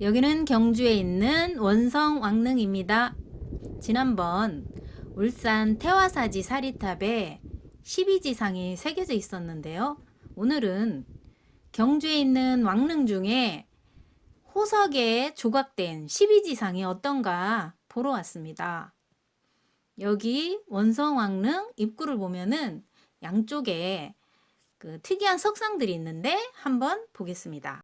여기는 경주에 있는 원성 왕릉입니다. 지난번 울산 태화사지 사리탑에 12지상이 새겨져 있었는데요. 오늘은 경주에 있는 왕릉 중에 호석에 조각된 12지상이 어떤가 보러 왔습니다. 여기 원성 왕릉 입구를 보면은 양쪽에 그 특이한 석상들이 있는데 한번 보겠습니다.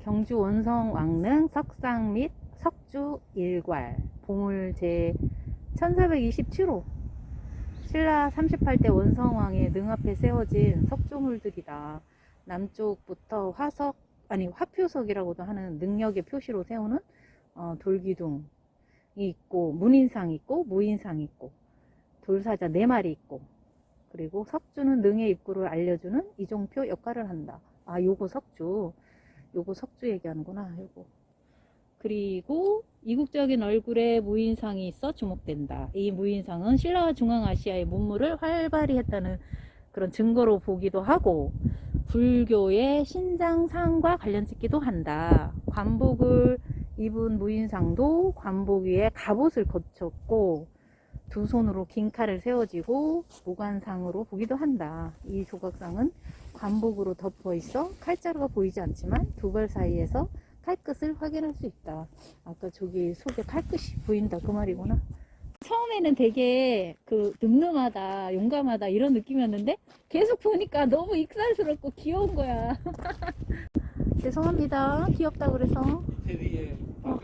경주 원성 왕릉 석상 및 석주 일괄 보물 제 1427호 신라 38대 원성왕의 능 앞에 세워진 석조물들이다. 남쪽부터 화석 아니 화표석이라고도 하는 능력의 표시로 세우는 어, 돌기둥이 있고 문인상 있고 무인상 있고 돌사자 네 마리 있고 그리고 석주는 능의 입구를 알려주는 이종표 역할을 한다. 아 요거 석주 요거 석주 얘기하는구나 요거 그리고 이국적인 얼굴에 무인상이 있어 주목된다. 이 무인상은 신라와 중앙아시아의 문물을 활발히 했다는 그런 증거로 보기도 하고 불교의 신장상과 관련 짓기도 한다. 관복을 입은 무인상도 관복 위에 갑옷을 거쳤고 두 손으로 긴 칼을 세워지고 무관상으로 보기도 한다. 이 조각상은 관복으로 덮어 있어 칼자루가 보이지 않지만 두 발 사이에서 칼끝을 확인할 수 있다. 아까 저기 속에 칼끝이 보인다 그 말이구나. 처음에는 되게 그 늠름하다, 용감하다 이런 느낌이었는데 계속 보니까 너무 익살스럽고 귀여운 거야. 죄송합니다. 귀엽다 그래서. 어.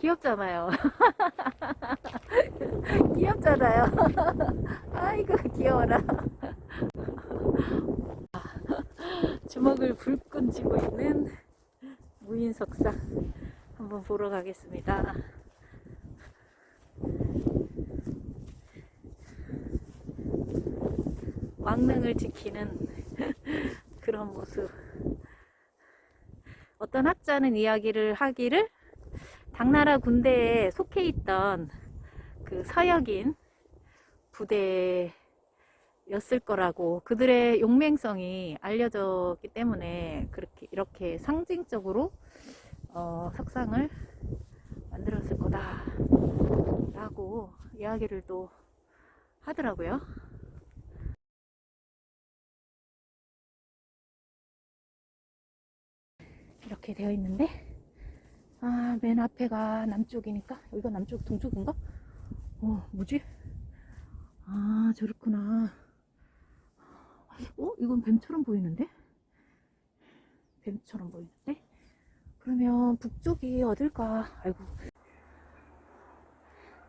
귀엽잖아요. 귀엽잖아요. 아이고 귀여워라. 주먹을 불끈 쥐고 있는 무인석상 한번 보러 가겠습니다. 왕릉을 지키는 그런 모습. 어떤 학자는 이야기를 하기를 당나라 군대에 속해 있던 그 서역인 부대였을 거라고 그들의 용맹성이 알려졌기 때문에 그렇게 이렇게 상징적으로 어, 석상을 만들었을 거다 라고 이야기를 또 하더라고요. 이렇게 되어 있는데 아, 맨 앞에가 남쪽이니까 여기가 남쪽 동쪽인가? 어, 뭐지? 아, 저렇구나. 어, 이건 뱀처럼 보이는데? 뱀처럼 보이는데? 그러면 북쪽이 어딜까? 아이고.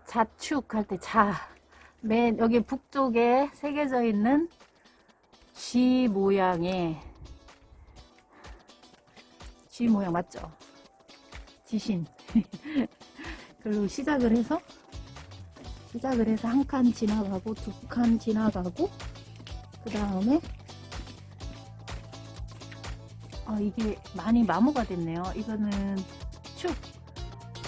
자축 할 때 자. 맨 여기 북쪽에 새겨져 있는 쥐 모양의 쥐 모양 맞죠? 지신. 그리고 시작을 해서 시작을 해서 한 칸 지나가고 두 칸 지나가고 그 다음에 아 이게 많이 마모가 됐네요. 이거는 축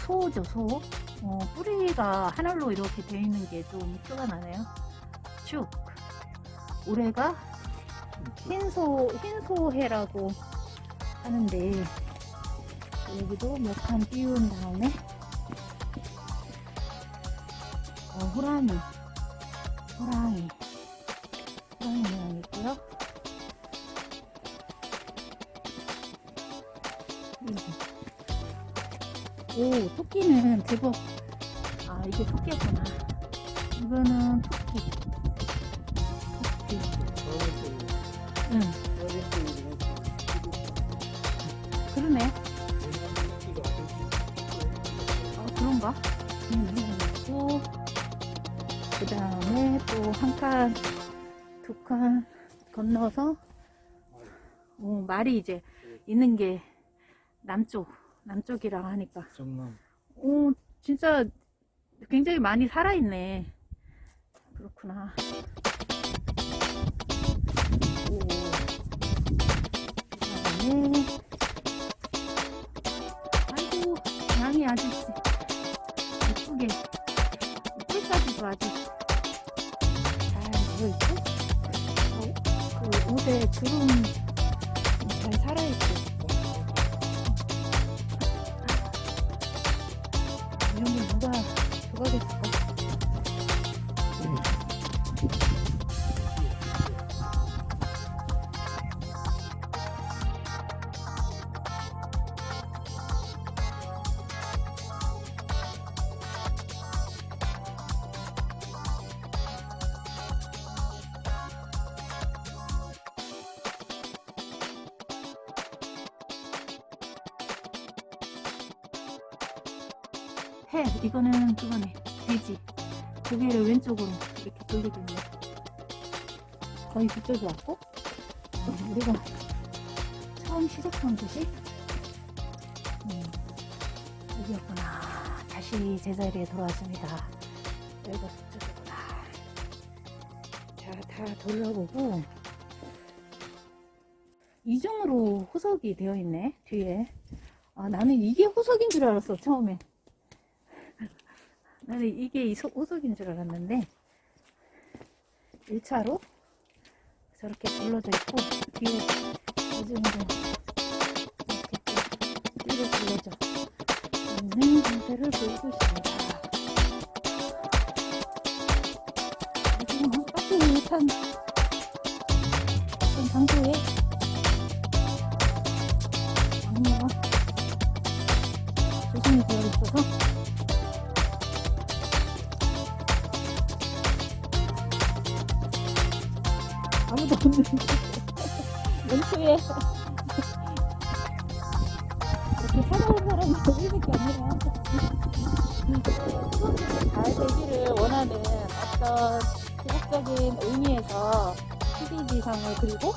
소죠 소. 어, 뿌리가 하늘로 이렇게 되어 있는 게 좀 표가 나네요. 축 올해가 흰소 흰소해라고 하는데 여기도 몇칸 띄운 다음에 어, 호랑이. 호랑이. 호랑이 모양 있고요. 오 토끼는 제법 아 이게 토끼였구나. 이거는 토끼 그 다음에 또 한 칸, 두 칸 건너서 어, 말이 이제 있는 게 남쪽, 남쪽이라 하니까. 정남. 오 진짜 굉장히 많이 살아있네. 그렇구나. 오. 그다음에 아이고 양이 아주 예쁘게 뿔까지도 아주 잘 보여있고 옷에 주름 잘 살아있고 이런 걸 누가 좋아하겠을까? 해. 이거는 그거네. 돼지. 고개를 왼쪽으로 이렇게 돌리겠네. 거의 그쪽이 왔고? 어, 우리가 처음 시작한 곳이? 음, 여기였구나. 다시 제자리에 돌아왔습니다. 여기가 그쪽이구나. 자다 돌려보고. 이중으로 후석이 되어 있네 뒤에. 아, 나는 이게 후석인 줄 알았어 처음에 나는 이게 이 소- 호석인 줄 알았는데 1차로 저렇게 둘러져 있고 뒤에 요즘도 이렇게 또 뒤로 둘러져 있는 상태를 보이고 있습니다. 지금 따뜻한 어떤 장소에 연초에 이렇게 찾아온 사람이 우리밖에 아니라 잘 되기를 원하는 어떤 기복적인 의미에서 PDG상을 그리고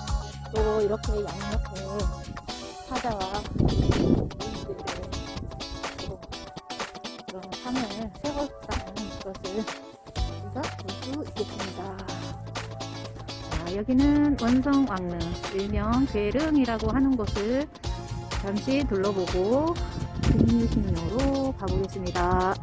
또 이렇게 양옆에 우리들의 또 그런 상을 세웠다는 것을 우리가 볼 수 있겠습니다. 자, 여기는 원성왕릉, 일명 괴릉이라고 하는 곳을 잠시 둘러보고 국립신로로 가보겠습니다.